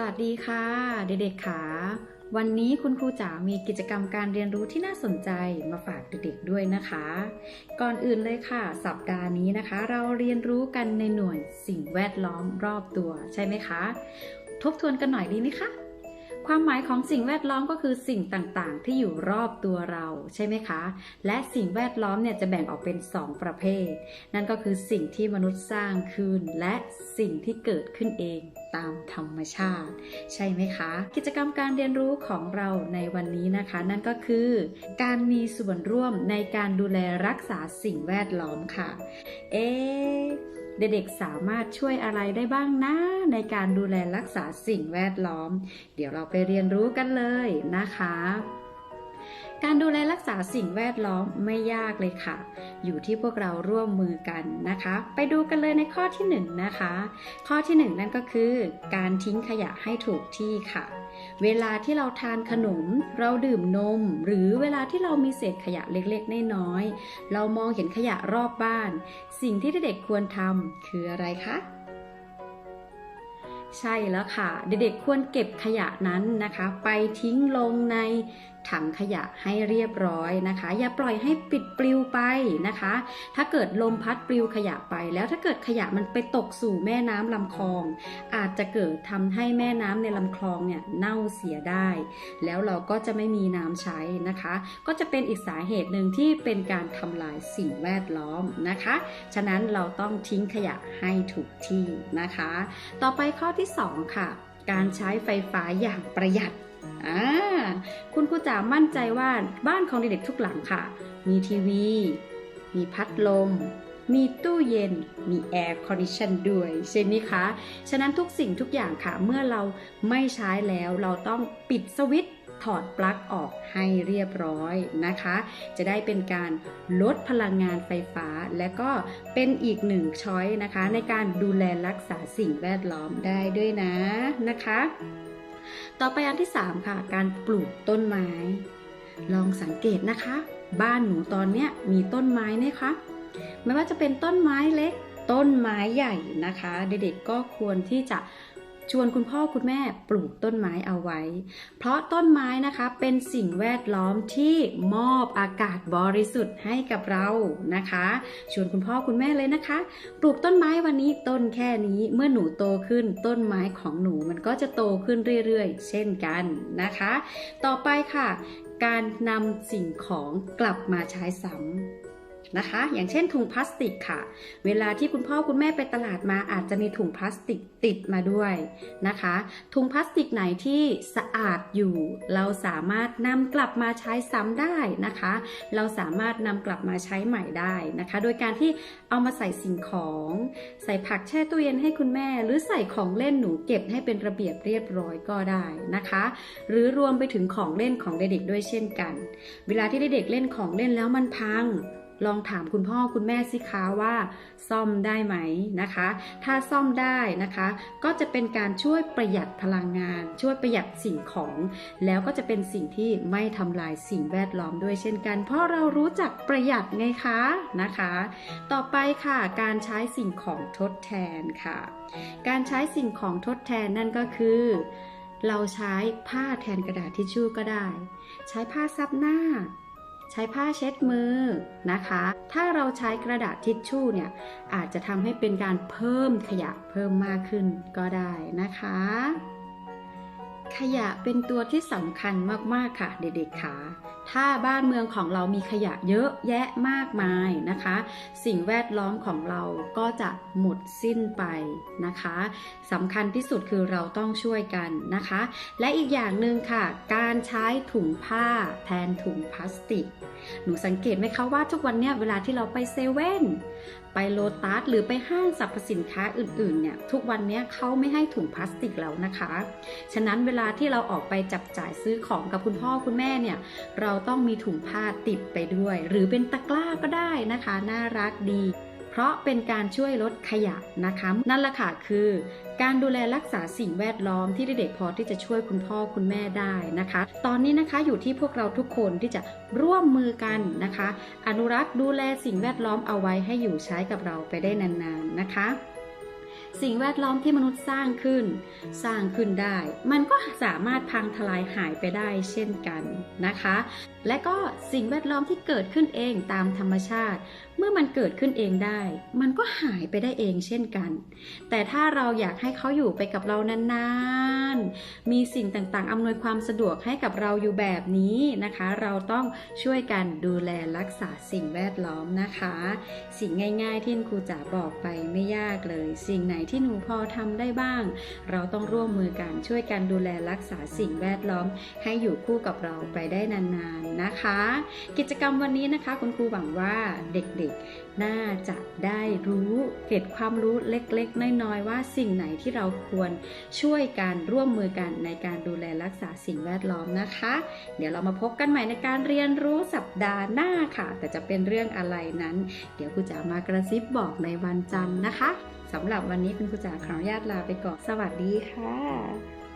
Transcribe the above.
สวัสดีค่ะ เด็กๆค่ะวันนี้คุณครูจ๋ามีกิจกรรมการเรียนรู้ที่น่าสนใจมาฝากเด็กๆด้วยนะคะ ก่อนอื่นเลยค่ะ สัปดาห์นี้นะคะ เราเรียนรู้กันในหน่วยสิ่งแวดล้อมรอบตัวใช่ไหมคะ ทบทวนกันหน่อยดีไหมคะ ความหมายของสิ่งแวดล้อมก็คือสิ่งต่างๆ ที่อยู่รอบตัวเราใช่ไหมคะ และสิ่งแวดล้อมเนี่ยจะแบ่งออกเป็น 2 ประเภท นั่นก็คือสิ่งที่มนุษย์สร้างขึ้น และสิ่งที่เกิดขึ้นเองตามธรรมชาติ ใช่ไหมคะ กิจกรรมการเรียนรู้ของเราในวันนี้นะคะ นั่นก็คือ การมีส่วนร่วมในการดูแลรักษาสิ่งแวดล้อมค่ะ เอ๊ เด็กๆสามารถช่วยอะไรได้บ้างนะในการดูแลรักษาสิ่งแวดล้อม เดี๋ยวเราไปเรียนรู้กันเลยนะคะ การดูแลรักษาสิ่งแวดล้อมไม่ยากเลยค่ะ อยู่ที่พวกเราร่วมมือกันนะคะ ไปดูกันเลยในข้อที่1นงนะคะ ข้อที่ 1 นั่นก็คือ การทิ้งขยะให้ถูกที่ค่ะ เวลาที่เราทานขนม เราดื่มนม หรือเวลาที่เรามีเศษขยะเล็กๆ น้อยๆ เรามองเห็นขยะรอบบ้าน สิ่งที่เด็กๆควรทำคืออะไรคะใช่แล้วค่ะ เด็กๆควรเก็บขยะนั้นนะคะ ไปทิ้งลงใน ถังขยะให้เรียบร้อยนะคะ อย่าปล่อยให้ปิดปลิวไปนะคะ ถ้าเกิดลมพัดปลิวขยะไป แล้วถ้าเกิดขยะมันไปตกสู่แม่น้ำลำคลอง อาจจะเกิดทำให้แม่น้ำในลำคลองเนี่ยเน่าเสียได้ แล้วเราก็จะไม่มีน้ำใช้นะคะ ก็จะเป็นอีกสาเหตุหนึ่งที่เป็นการทำลายสิ่งแวดล้อมนะคะ ฉะนั้นเราต้องทิ้งขยะให้ถูกที่นะคะ ต่อไปข้อที่ 2 ค่ะ การใช้ไฟฟ้าอย่างประหยัด อ่าคุณครูจ๋ามั่นใจว่าบ้านของเด็กๆทุกหลังค่ะ มีทีวี มีพัดลม มีตู้เย็น มีแอร์คอนดิชันด้วยใช่ไหมคะ ฉะนั้นทุกสิ่งทุกอย่างค่ะ เมื่อเราไม่ใช้แล้วเราต้องปิดสวิตช์ถอดปลั๊กออกให้เรียบร้อยนะคะ จะได้เป็นการลดพลังงานไฟฟ้า และก็เป็นอีกหนึ่งช้อยนะคะ ในการดูแลรักษาสิ่งแวดล้อมได้ด้วยนะนะคะ ต่อไปอันที่ 3 ค่ะ การปลูกต้นไม้ ลองสังเกตนะคะ บ้านหนูตอนเนี้ยมีต้นไม้ไหมคะไม่ว่าจะเป็นต้นไม้เล็ก ต้นไม้ใหญ่นะคะ เด็กๆก็ควรที่จะ ชวนคุณพ่อคุณแม่ปลูกต้นไม้เอาไว้ เพราะต้นไม้นะคะเป็นสิ่งแวดล้อมที่มอบอากาศบริสุทธิ์ให้กับเรานะคะ ชวนคุณพ่อคุณแม่เลยนะคะ ปลูกต้นไม้วันนี้ต้นแค่นี้เมื่อหนูโตขึ้นต้นไม้ของหนูมันก็จะโตขึ้นเรื่อยๆ เช่นกันนะคะ ต่อไปค่ะ การนำสิ่งของกลับมาใช้ซ้ำ นะคะ อย่างเช่นถุงพลาสติกค่ะ เวลาที่คุณพ่อคุณแม่ไปตลาดมาอาจจะมีถุงพลาสติกติดมาด้วยนะคะ ถุงพลาสติกไหนที่สะอาดอยู่ เราสามารถนำกลับมาใช้ซ้ำได้นะคะ เราสามารถนำกลับมาใช้ใหม่ได้นะคะ โดยการที่เอามาใส่สิ่งของ ใส่ผักแช่ตู้เย็นให้คุณแม่ หรือใส่ของเล่นหนูเก็บให้เป็นระเบียบเรียบร้อยก็ได้นะคะ หรือรวมไปถึงของเล่นของเด็กๆด้วยเช่นกัน เวลาที่เด็กๆเล่นของเล่นแล้วมันพัง ลองถามคุณพ่อคุณแม่สิคะว่า ซ่อมได้ไหมนะคะ ถ้าซ่อมได้นะคะ ก็จะเป็นการช่วยประหยัดพลังงาน ช่วยประหยัดสิ่งของ แล้วก็จะเป็นสิ่งที่ไม่ทำลายสิ่งแวดล้อมด้วยเช่นกัน เพราะเรารู้จักประหยัดไงคะนะคะ ต่อไปค่ะการใช้สิ่งของทดแทนค่ะ การใช้สิ่งของทดแทนนั่นก็คือเราใช้ผ้าแทนกระดาษทิชชู่ก็ได้ ใช้ผ้าซับหน้า ใช้ผ้าเช็ดมือนะคะ ถ้าเราใช้กระดาษทิชชู่เนี่ยอาจจะทำให้เป็นการเพิ่มขยะเพิ่มมากขึ้นก็ได้นะคะ ขยะเป็นตัวที่สำคัญมากๆค่ะ เด็กๆค่ะถ้าบ้านเมืองของเรามีขยะเยอะแยะมากมายนะคะ สิ่งแวดล้อมของเราก็จะหมดสิ้นไปนะคะสำคัญที่สุดคือเราต้องช่วยกันนะคะ และอีกอย่างหนึ่งค่ะ การใช้ถุงผ้าแทนถุงพลาสติก หนูสังเกตไหมคะว่าทุกวันเนี้ยเวลาที่เราไปเซเว่นไปโลตัสหรือไปห้างสรรพสินค้าอื่นๆเนี่ยทุกวันเนี้ยเขาไม่ให้ถุงพลาสติกแล้วนะคะ ฉะนั้นเวลาลาที่เราออกไปจับจ่ายซื้อของกับคุณพ่อคุณแม่เนี่ย เราต้องมีถุงผ้าติดไปด้วย หรือเป็นตะกร้าก็ได้นะคะ น่ารักดี เพราะเป็นการช่วยลดขยะนะคะ นั่นละค่ะคือ การดูแลรักษาสิ่งแวดล้อมที่เด็กๆพอที่จะช่วยคุณพ่อคุณแม่ได้นะคะ ตอนนี้นะคะอยู่ที่พวกเราทุกคนที่จะร่วมมือกันนะคะ อนุรักษ์ดูแลสิ่งแวดล้อมเอาไว้ให้อยู่ใช้กับเราไปได้นานๆนะคะ สิ่งแวดล้อมที่มนุษย์สร้างขึ้น สร้างขึ้นได้ มันก็สามารถพังทลายหายไปได้เช่นกันนะคะ และก็สิ่งแวดล้อมที่เกิดขึ้นเองตามธรรมชาติ เมื่อมันเกิดขึ้นเองได้ มันก็หายไปได้เองเช่นกัน แต่ถ้าเราอยากให้เขาอยู่ไปกับเรานานๆ มีสิ่งต่างๆ อำนวยความสะดวกให้กับเราอยู่แบบนี้นะคะ เราต้องช่วยกันดูแลรักษาสิ่งแวดล้อมนะคะ สิ่งง่าย ๆ ที่ครูจ๋าบอกไปไม่ยากเลย สิ่งไหนที่หนูพอทำได้บ้าง เราต้องร่วมมือกันช่วยกันดูแลรักษาสิ่งแวดล้อม ให้อยู่คู่กับเราไปได้นานๆนะคะ กิจกรรมวันนี้นะคะ คุณครูหวังว่าเด็กๆน่าจะได้รู้เกร็ดความรู้เล็กๆ น้อยๆ ว่าสิ่งไหนที่เราควรช่วยกันร่วมมือกันในการดูแลรักษาสิ่งแวดล้อมนะคะ เดี๋ยวเรามาพบกันใหม่ในการเรียนรู้สัปดาห์หน้าค่ะ แต่จะเป็นเรื่องอะไรนั้น เดี๋ยวครูจ๋ามากระซิบบอกในวันจันทร์นะคะสำหรับวันนี้คุณครูจ๋าขออนุญาตลาไปก่อนสวัสดีค่ะ